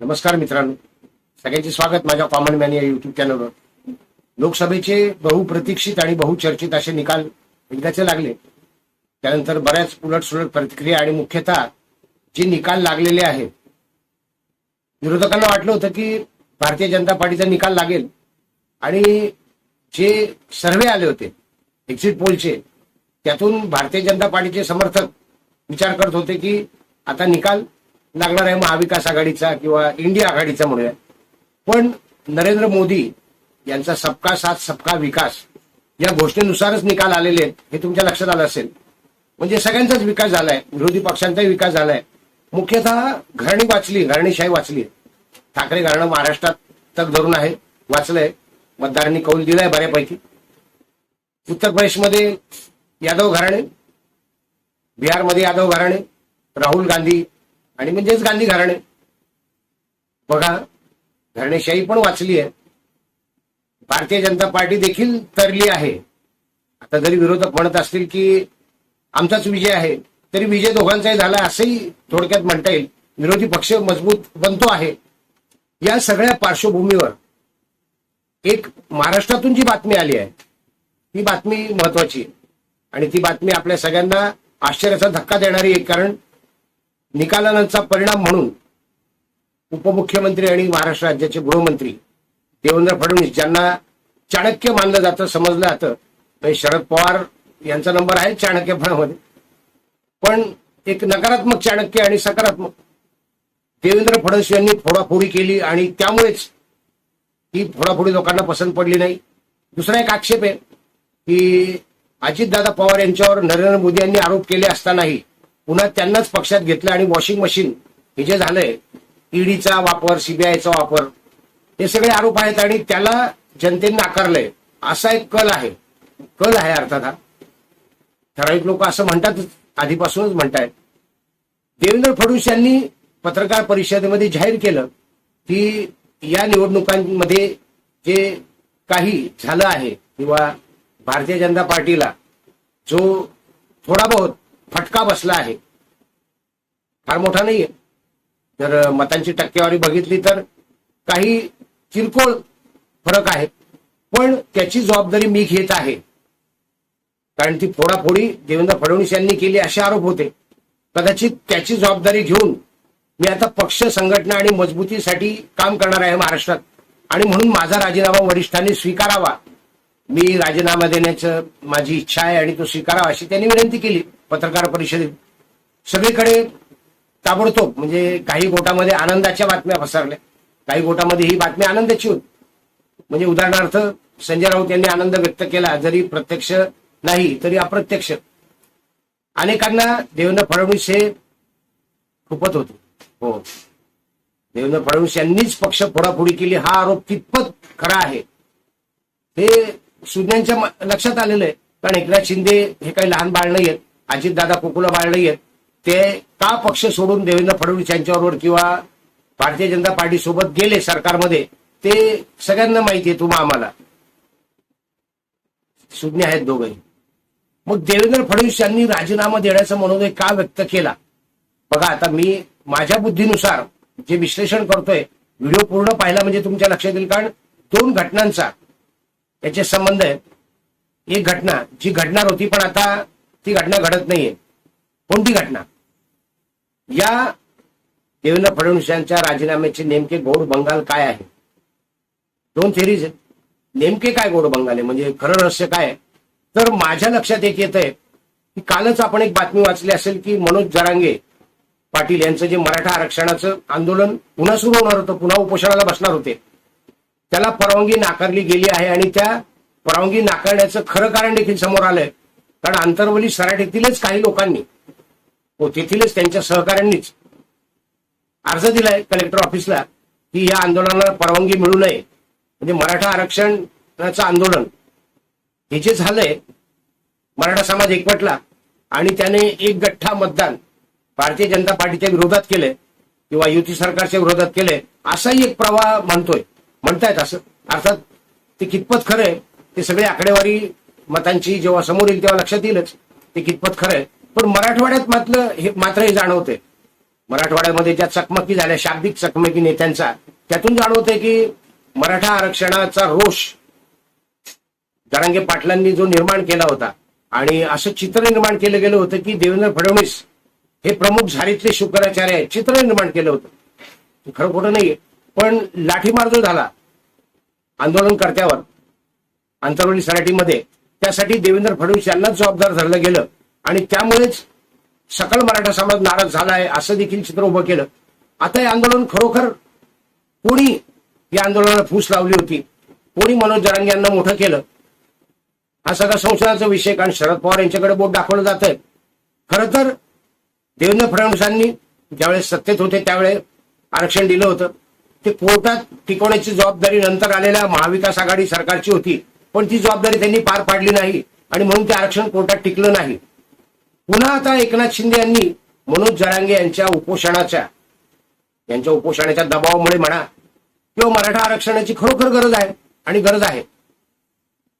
नमस्कार मित्रांनो. सगळ्यांचे स्वागत माझ्या कॉमन मॅन या युट्यूब चॅनलवर लोकसभेचे बहुप्रतीक्षित आणि बहुचर्चित असे निकाल एकदाचे लागले. त्यानंतर बऱ्याच उलटसुलट प्रतिक्रिया आणि मुख्यतः जे निकाल लागलेले आहेत. विरोधकांना वाटलं होतं की भारतीय जनता पार्टीचा निकाल लागेल. आणि जे सर्वे आले होते एक्झिट पोलचे त्यातून भारतीय जनता पार्टीचे समर्थक विचार करत होते की आता निकाल लागणार आहे महाविकास आघाडीचा किंवा इंडिया आघाडीचा म्हणूया. पण नरेंद्र मोदी यांचा सबका साथ सबका विकास या घोषणेनुसारच निकाल आलेले आहेत हे तुमच्या लक्षात आलं असेल. म्हणजे सगळ्यांचाच विकास झालाय विरोधी पक्षांचाही विकास झालाय. मुख्यतः घराणी वाचली घराणीशाही वाचली. ठाकरे घराणं महाराष्ट्रात तग धरून आहे वाचलंय. मतदारांनी कौल दिलाय बऱ्यापैकी. उत्तर प्रदेशमध्ये यादव घराणे बिहारमध्ये यादव घराणे राहुल गांधी आणि म्हणजेच गांधी घराणे. बघा घराणेशाही पण वाचली आहे. भारतीय जनता पार्टी देखील तरली आहे. आता जरी विरोधक म्हणत असतील की आमचाच विजय आहे तरी विजय दोघांचाही झाला असंही थोडक्यात म्हणता येईल. विरोधी पक्ष मजबूत बनतो आहे. या सगळ्या पार्श्वभूमीवर एक महाराष्ट्रातून जी बातमी आली आहे ती बातमी महत्वाची आहे. आणि ती बातमी आपल्या सगळ्यांना आश्चर्याचा धक्का देणारी आहे कारण निकालांचा परिणाम म्हणून उपमुख्यमंत्री आणि महाराष्ट्र राज्याचे गृहमंत्री देवेंद्र फडणवीस ज्यांना चाणक्य मानलं जातं समजलं जातं. म्हणजे शरद पवार यांचा नंबर आहे चाणक्यपणामध्ये पण एक नकारात्मक चाणक्य आणि सकारात्मक देवेंद्र फडणवीस यांनी फोडाफोडी केली आणि त्यामुळेच ही फोडाफोडी लोकांना पसंत पडली नाही. दुसरा एक आक्षेप आहे की अजितदादा पवार यांच्यावर नरेंद्र मोदी यांनी आरोप केले असतानाही पुन्हा त्यांनाच पक्षात घेतलं आणि वॉशिंग मशीन हे जे झालंय ईडीचा वापर सीबीआयचा वापर हे सगळे आरोप आहेत आणि त्याला जनतेने नाकारलंय. असा एक कल आहे. कल आहे अर्थात हा. ठराविक लोक असं म्हणतातच आधीपासूनच म्हणतायत. देवेंद्र फडणवीस यांनी पत्रकार परिषदेमध्ये जाहीर केलं की या निवडणुकांमध्ये जे काही झालं आहे किंवा भारतीय जनता पार्टीला जो थोडा बहुत फटका बसला आहे. फार मोठा नाहीये. जर मतांची टक्केवारी बघितली तर काही किरकोळ फरक आहे. पण त्याची जबाबदारी मी घेत आहे. कारण ती फोडाफोडी देवेंद्र फडणवीस यांनी केली असे आरोप होते. कदाचित त्याची जबाबदारी घेऊन मी आता पक्ष संघटना आणि मजबूतीसाठी काम करणार आहे महाराष्ट्रात. आणि म्हणून माझा राजीनामा वरिष्ठांनी स्वीकारावा. मी राजीनामा देण्याचं माझी इच्छा आहे आणि तो स्वीकारावा अशी त्यांनी विनंती केली. पत्रकार परिषदेत सगळीकडे ताबडतोब म्हणजे काही गोटामध्ये आनंदाच्या बातम्या पसरल्या. काही गोटामध्ये ही बातमी आनंदाची होती. म्हणजे उदाहरणार्थ संजय राऊत यांनी आनंद व्यक्त केला जरी प्रत्यक्ष नाही तरी अप्रत्यक्ष. अनेकांना देवेंद्र फडणवीस हे खुपत होते. हो. देवेंद्र फडणवीस यांनीच पक्ष फोडाफोडी केली हा आरोप कितपत खरा आहे हे सुज्ञांच्या लक्षात आलेलं आहे. कारण एकनाथ शिंदे हे काही लहान बाळ नाही आहेत अजितदादा कोकुला बाळ नाही आहेत ते का पक्ष सोडून देवेंद्र फडणवीस यांच्याबरोबर किंवा भारतीय जनता पार्टी सोबत गेले सरकारमध्ये ते सगळ्यांना माहिती आहे तुम्हा आम्हाला. सुज्ञ आहेत दोघंही. मग देवेंद्र फडणवीस यांनी राजीनामा देण्याचा मनोदय का व्यक्त केला? बघा आता मी माझ्या बुद्धीनुसार जे विश्लेषण करतोय व्हिडिओ पूर्ण पाहिला म्हणजे तुमच्या लक्षात येईल कारण दोन घटनांचा याचे संबंध आहेत. एक घटना जी घडणार होती पण आता ती घटना घडत नाहीये. कोणती घटना? या देवेंद्र फडणवीस यांच्या राजीनाम्याचे नेमके गोड बंगाल काय आहे? दोन थेरीज आहेत. नेमके काय गोड बंगाल आहे? म्हणजे खरं रहस्य काय आहे? तर माझ्या लक्षात एक येत आहे की कालच आपण एक बातमी वाचली असेल की मनोज जरांगे पाटील यांचं जे मराठा आरक्षणाचं आंदोलन पुन्हा सुरू होणार होतं पुन्हा उपोषणाला बसणार होते. त्याला परवानगी नाकारली गेली आहे आणि त्या परवानगी नाकारण्याचं खरं कारण देखील समोर आलंय. कारण आंतरवली सराटीतीलच काही लोकांनी हो तेथीलच त्यांच्या सहकाऱ्यांनीच अर्ज दिलाय कलेक्टर ऑफिसला की या आंदोलनाला परवानगी मिळू नये. म्हणजे मराठा आरक्षणाचं आंदोलन हे जे झालंय मराठा समाज एकवटला आणि त्याने एक गठ्ठा मतदान भारतीय जनता पार्टीच्या विरोधात केलंय किंवा युती सरकारच्या विरोधात केलंय असाही एक प्रवाह म्हणतोय म्हणतायत असं. अर्थात ते कितपत खरं आहे ते सगळे आकडेवारी मतांची जेव्हा समोर येईल तेव्हा लक्षात येईलच. ते कितपत खरं आहे. पण मराठवाड्यात मात्र हे मात्र हे जाणवते मराठवाड्यामध्ये ज्या चकमकी झाल्या शाब्दिक चकमकी नेत्यांचा त्यातून जाणवते की मराठा आरक्षणाचा रोष जरांगे पाटलांनी जो निर्माण केला होता आणि असं चित्र निर्माण केलं गेलं होतं की देवेंद्र फडणवीस हे प्रमुख झारीतले शुक्राचार्य आहेत चित्र निर्माण केलं होतं. खरं खोटं नाहीये. पण लाठीमार जो झाला आंदोलनकर्त्यावर आंतरवली सराटीमध्ये त्यासाठी देवेंद्र फडणवीस यांनाच जबाबदार धरलं गेलं. आणि त्यामुळेच सकल मराठा समाज नाराज झाला आहे असं देखील चित्र उभं केलं. आता हे आंदोलन खरोखर कोणी या आंदोलनाला फूस लावली होती? कोणी मनोज जरांगे यांना मोठं केलं? हा सगळा संशयाचा विषय कारण शरद पवार यांच्याकडे बोट दाखवलं जात आहे खरं तर देवेंद्र फडणवीसांनी ज्यावेळेस सत्तेत होते त्यावेळेस आरक्षण दिलं होतं. ते कोर्टात टिकवण्याची जबाबदारी नंतर आलेल्या महाविकास आघाडी सरकारची होती. पण ती जबाबदारी त्यांनी पार पाडली नाही आणि म्हणून ते आरक्षण कोर्टात टिकलं नाही. पुन्हा आता एकनाथ शिंदे यांनी मनोज जरांगे यांच्या उपोषणाच्या यांच्या उपोषणाच्या दबावामुळे म्हणा किंवा मराठा आरक्षणाची खरोखर गरज आहे आणि गरज आहे.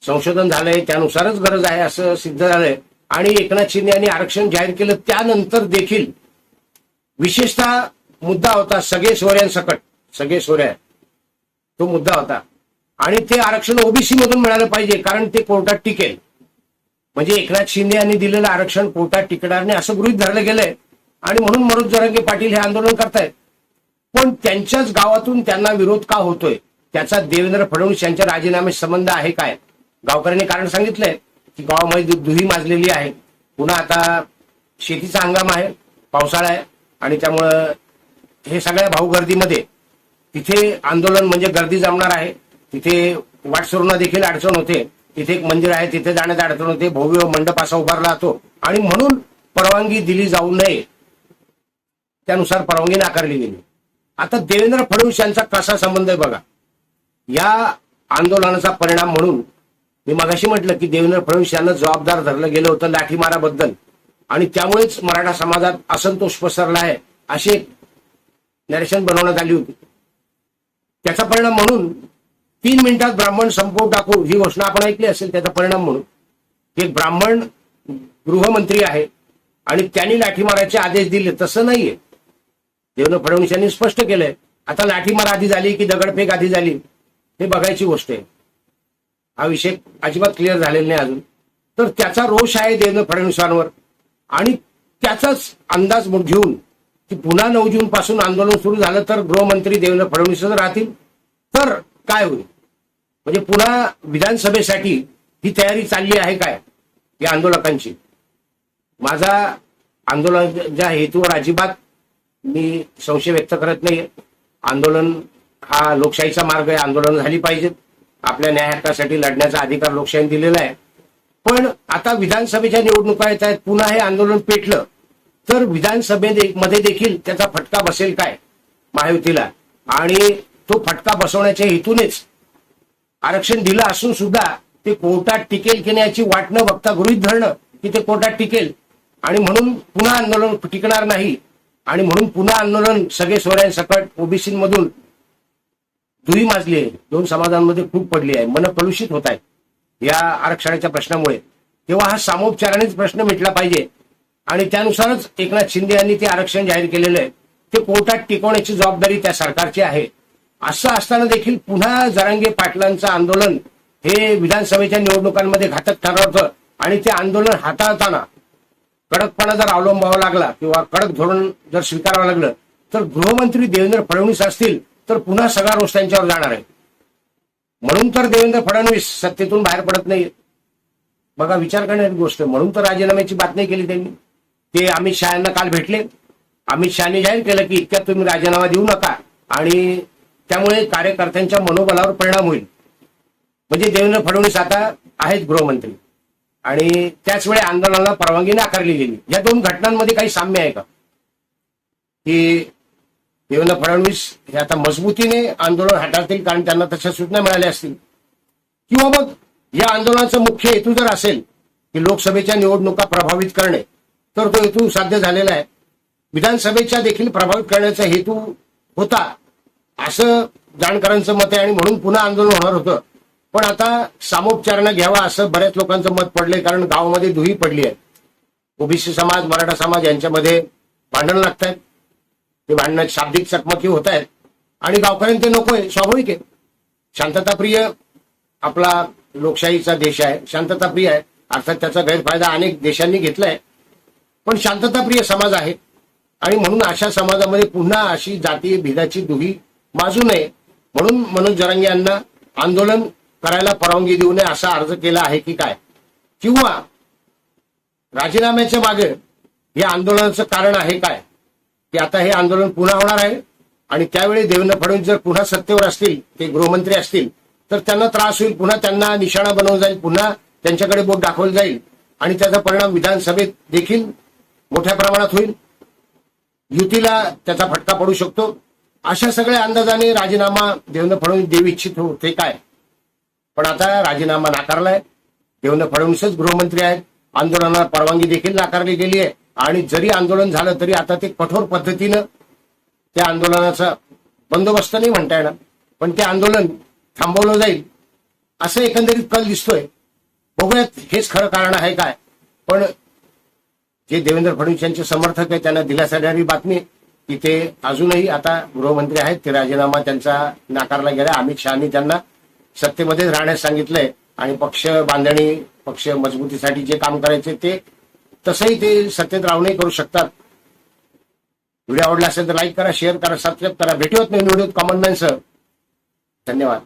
संशोधन झालंय त्यानुसारच गरज आहे असं सिद्ध झालंय. आणि एकनाथ शिंदे यांनी आरक्षण जाहीर केलं त्यानंतर देखील विशेषतः मुद्दा होता सगळे सोऱ्यांसकट सगळे सोऱ्या तो मुद्दा होता. आणि ते आरक्षण ओबीसी मधून मिळालं पाहिजे कारण ते कोर्टात टिकेल. म्हणजे एकनाथ शिंदे यांनी दिलेलं आरक्षण कोर्टात टिकणार नाही असं गृहित धरलं गेलंय. आणि म्हणून मनोज जरांगे पाटील हे आंदोलन करतायत. पण त्यांच्याच गावातून त्यांना विरोध का होतोय? त्याचा देवेंद्र फडणवीस यांच्या राजीनामे संबंध आहे काय? गावकऱ्यांनी कारण सांगितलंय की गावामध्ये दुही माजलेली आहे. पुन्हा आता शेतीचा हंगाम आहे पावसाळा आहे. आणि त्यामुळं हे सगळ्या भाऊगर्दीमध्ये तिथे आंदोलन म्हणजे गर्दी जमणार आहे. तिथे वाटसरूंना देखील अडचण होते. तिथे एक मंदिर आहे तिथे जाण्यात अडचण होते. भव्य मंडप असा उभारला जातो. आणि म्हणून परवानगी दिली जाऊ नये. त्यानुसार परवानगी नाकारली गेली. आता देवेंद्र फडणवीस यांचा कसा संबंध आहे बघा. या आंदोलनाचा परिणाम म्हणून मी मगाशी म्हटलं की देवेंद्र फडणवीस यांना जबाबदार धरलं गेलं होतं लाठीमाराबद्दल. आणि त्यामुळेच मराठा समाजात असंतोष पसरला आहे अशी एक नरेशन बनवण्यात आली होती. त्याचा परिणाम म्हणून तीन मिनिटात ब्राह्मण संपवून टाकू ही घोषणा आपण ऐकली असेल त्याचा परिणाम म्हणून. एक ब्राह्मण गृहमंत्री आहे आणि त्यांनी लाठीमाराचे आदेश दिले तसं नाहीये. देवेंद्र फडणवीस यांनी स्पष्ट केलंय आता लाठीमार आधी झाली की दगडफेक आधी झाली हे बघायची गोष्ट आहे. हा विषय अजिबात क्लिअर झालेला नाही अजून. तर त्याचा रोष आहे देवेंद्र फडणवीसांवर आणि त्याचाच अंदाज घेऊन की पुन्हा नऊ जून पासून आंदोलन सुरू झालं तर गृहमंत्री देवेंद्र फडणवीसच राहतील. तर काय होईल? म्हणजे पुन्हा विधानसभेसाठी ही तयारी चालली आहे काय? या आंदोलकांची. माझा आंदोलनाच्या हेतूवर अजिबात मी संशय व्यक्त करत नाही आंदोलन हा लोकशाहीचा मार्ग आहे. आंदोलन झाली पाहिजेत आपल्या न्याय हक्कासाठी लढण्याचा अधिकार लोकशाहीने दिलेला आहे. पण आता विधानसभेच्या निवडणुका येत आहेत. पुन्हा हे आंदोलन पेटलं. तर विधानसभेमध्ये देखील त्याचा फटका बसेल काय? महायुतीला. आणि तो फटका बसवण्याच्या हेतूनेच आरक्षण दिलं असून सुद्धा ते कोर्टात टिकेल की नाही याची वाट न बघता गृहित धरणं की ते कोर्टात टिकेल. आणि म्हणून पुन्हा आंदोलन टिकणार नाही. आणि म्हणून पुन्हा आंदोलन सगळे सोऱ्यांसकट ओबीसीमधून दुरी माजली आहे. दोन समाजांमध्ये खूप पडली आहे. मन कलुषित होत आहेत या आरक्षणाच्या प्रश्नामुळे. तेव्हा हा सामोपचारानेच प्रश्न मिटला पाहिजे. आणि त्यानुसारच एकनाथ शिंदे यांनी ते आरक्षण जाहीर केलेलं आहे. ते कोर्टात टिकवण्याची जबाबदारी त्या सरकारची आहे. असं असताना देखील पुन्हा जरांगे पाटलांचं आंदोलन हे विधानसभेच्या निवडणुकांमध्ये घातक ठरवतं आणि ते आंदोलन हाताळताना कडकपणा जर अवलंबावा लागला किंवा कडक धोरण जर स्वीकारावं लागलं तर गृहमंत्री देवेंद्र फडणवीस असतील तर पुन्हा सगळा रोष त्यांच्यावर जाणार आहे म्हणून तर देवेंद्र फडणवीस सत्तेतून बाहेर पडत नाही बघा विचार करण्याची गोष्ट आहे. म्हणून तर राजीनाम्याची बातमी केली त्यांनी. ते अमित शहा काल भेटले. अमित शहाने जाहीर केलं की इतक्यात तुम्ही राजीनामा देऊ नका. आणि त्यामुळे कार्यकर्त्यांच्या मनोबलावर परिणाम होईल. म्हणजे देवेंद्र फडणवीस आता आहेत गृहमंत्री. आणि त्याच वेळी आंदोलनाला परवानगी नाकारली गेली. या दोन घटनांमध्ये काही साम्य आहे का? की देवेंद्र फडणवीस हे आता मजबूतीने आंदोलन हाताळतील कारण त्यांना तशा सूचना मिळाल्या असतील. किंवा मग या आंदोलनाचा मुख्य हेतू जर असेल की लोकसभेच्या निवडणुका प्रभावित करणे तर तो हेतू साध्य झालेला आहे. विधानसभेच्या देखील प्रभावित करण्याचा हेतू होता. असं जाणकारांचं मत आहे आणि म्हणून पुन्हा आंदोलन होणार होतं. पण आता सामोपचारानं घ्यावा असं बऱ्याच लोकांचं मत पडले कारण गावामध्ये दुही पडली आहे. ओबीसी समाज मराठा समाज यांच्यामध्ये भांडण लागत आहेत ते भांडणं शाब्दिक चकमकी होत आहेत. आणि गावकऱ्यांना ते आहे स्वाभाविक आहे. शांतताप्रिय आपला लोकशाहीचा देश आहे. शांतताप्रिय आहे. अर्थात त्याचा गैरफायदा अनेक देशांनी घेतलाय. पण शांतताप्रिय समाज आहे. आणि म्हणून अशा समाजामध्ये पुन्हा अशी जातीय भेदाची दुही माजू नये. म्हणून मनोज जरांगे यांना आंदोलन करायला परवानगी देऊ नये असा अर्ज केला आहे की काय? किंवा राजीनाम्याच्या मागे या आंदोलनाचं कारण आहे काय? की आता हे आंदोलन पुन्हा होणार आहे. आणि त्यावेळी देवेंद्र फडणवीस जर पुन्हा सत्तेवर असतील ते गृहमंत्री असतील तर त्यांना त्रास होईल. पुन्हा त्यांना निशाणा बनवलं जाईल. पुन्हा त्यांच्याकडे बोट दाखवलं जाईल. आणि त्याचा परिणाम विधानसभेत देखील मोठ्या प्रमाणात होईल. युतीला त्याचा फटका पडू शकतो. अशा सगळ्या अंदाजाने राजीनामा देवेंद्र फडणवीस देऊ इच्छित होते काय? पण आता राजीनामा नाकारलाय. देवेंद्र फडणवीसच गृहमंत्री आहेत. आंदोलनाला परवानगी देखील नाकारली गेली आहे. आणि जरी आंदोलन झालं तरी आता ते कठोर पद्धतीनं त्या आंदोलनाचा बंदोबस्त नाही म्हणता येणार. पण ते आंदोलन थांबवलं जाईल. असं एकंदरीत कल दिसतोय. बघूयात हेच खरं कारण आहे काय. पण जे देवेंद्र फडणवीस यांचे समर्थक आहे त्यांना दिलासा देणारी बातमी तिथे अजूनही आता गृहमंत्री आहेत ते राजीनामा त्यांचा नाकारला गेला. अमित शहानी त्यांना सत्तेमध्येच राहण्यास सांगितलंय. आणि पक्ष बांधणी पक्ष मजबूतीसाठी जे काम करायचे ते तसंही ते सत्तेत राहूनही करू शकतात. व्हिडिओ आवडला असेल तर लाईक करा शेअर करा सबस्क्राईब करा. भेटूत नाही व्हिडिओ कॉमन मॅनसह धन्यवाद.